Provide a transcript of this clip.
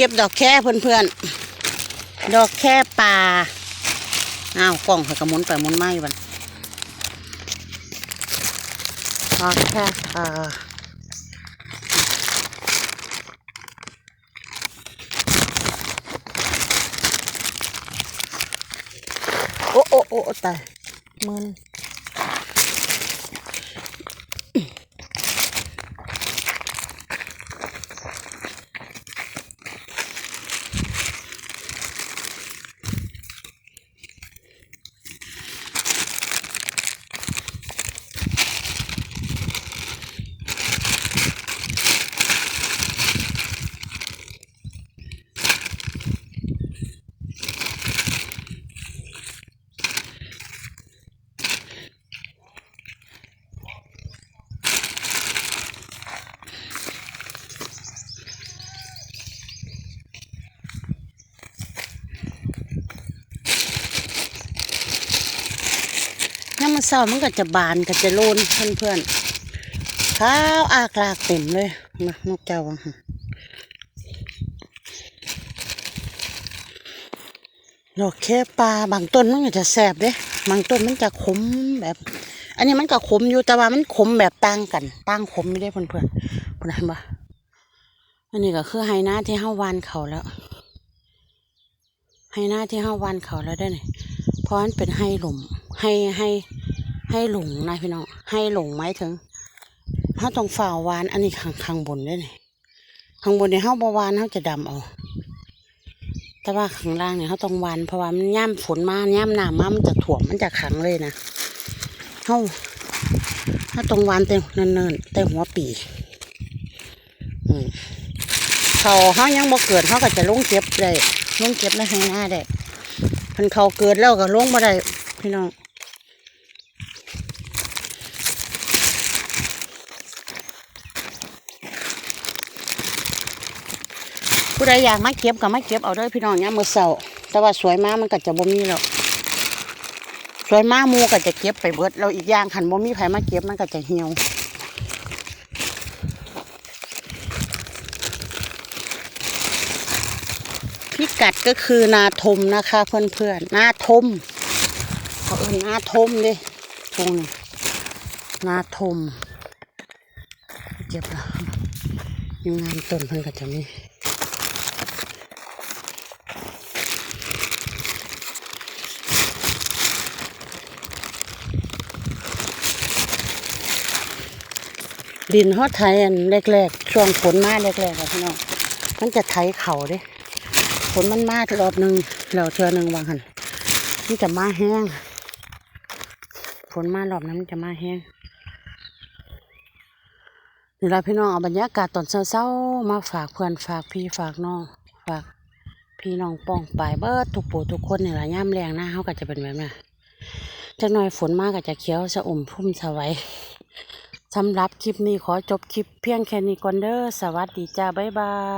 เก็บดอกแค่เพื่อนๆ ดอกแค่ป่าอ้าวกล้องเขากระมุนไปมุนมาอยู่บันดอกแค่ป่าโอ้โอ้โอ้ตายมือน น้ำมันเศร้ามันก็จะบานก็จะโลนเพื่อนๆข้าวอากลากเต็มเลยมานกเจ้าว่ะดอกแค่ปลาบางต้นมันก็จะแสบเด้บางต้นมันจะขมแบบ อันนี้มันก็ขมอยู่แต่ว่ามันขมแบบต่างกันต่างขมไม่ได้เพื่อนเพื่อนเห็นปะอันนี้ก็คือไฮนาที่ห้าวานเขาแล้วไฮนาที่ห้าวานเขาแล้วได้เนี่ยเพราะมันเป็นไฮหลุมไฮไฮ ไฮหลงนะพี่น้องไฮหลงไหมถึงถ้าต้องฝ่าวาน อันนี้ข้างข้างบนได้เนี่ข้างบนเนี่ยห้าบวานเขาจะดำเอาแต่ว่าข้างล่างเนี่ยเขาต้องวานเพราะว่ามันย่ำฝนมาย่ำหนามมามันจะถ่วมมันจะขังเลยนะเขาเขาต้องวานเต็มเนินๆเต็มหัวปีอืมเขาเขายังบ่เกิดเขาก็จะลงเก็บได้ลงเก็บในข้างหน้าได้มันเขาเกิดแล้วก็ลงมาได้พี่น้อง ผู้ใดอยากมาเก็บก็มาเก็บเอาด้อพี่น้องเนี่ยามมือเสาแต่ว่าสวยมากมันก็จะบ่มีแล้วสวยมากมูก็จะเก็บไปเบิดเราอีกอย่างขันบ่มีใครมาเก็บมันก็จะเหี่ยวพิกัดก็คือนาทมนะคะ เพื่อนๆนาทมเขาเอิ้นนาทมดิตรงนี้นาทมเก็บแล้วยังงานต้นเพิ่นก็จะมี ดินฮอดไทยอันแรกๆ ช่วงฝนมาแรกๆอะพี่น้องมันจะไถเข่าเด้ฝนมันมารอบหนึ่งแล้วเทือหนึ่งวางหันมันจะมาแห้งฝนมารอบนั้นมันจะมาแห้งนี่เราพี่น้องเอาบรรยากาศตอนเช้าๆมาฝากเพื่อนฝากพี่ฝากน้องฝากพี่น้องป้องปลายเบิดทุกปู่ทุกคนนี่แหละย่ำแรงหน้าเขาก็จะเป็นแบบนั้จักหน่อยฝนมากก็จะเขียวสะอุ่มพุ่มสวัย สำหรับคลิปนี้ขอจบคลิปเพียงแค่นี้ก่อนเด้อสวัสดีจ้าบ๊ายบาย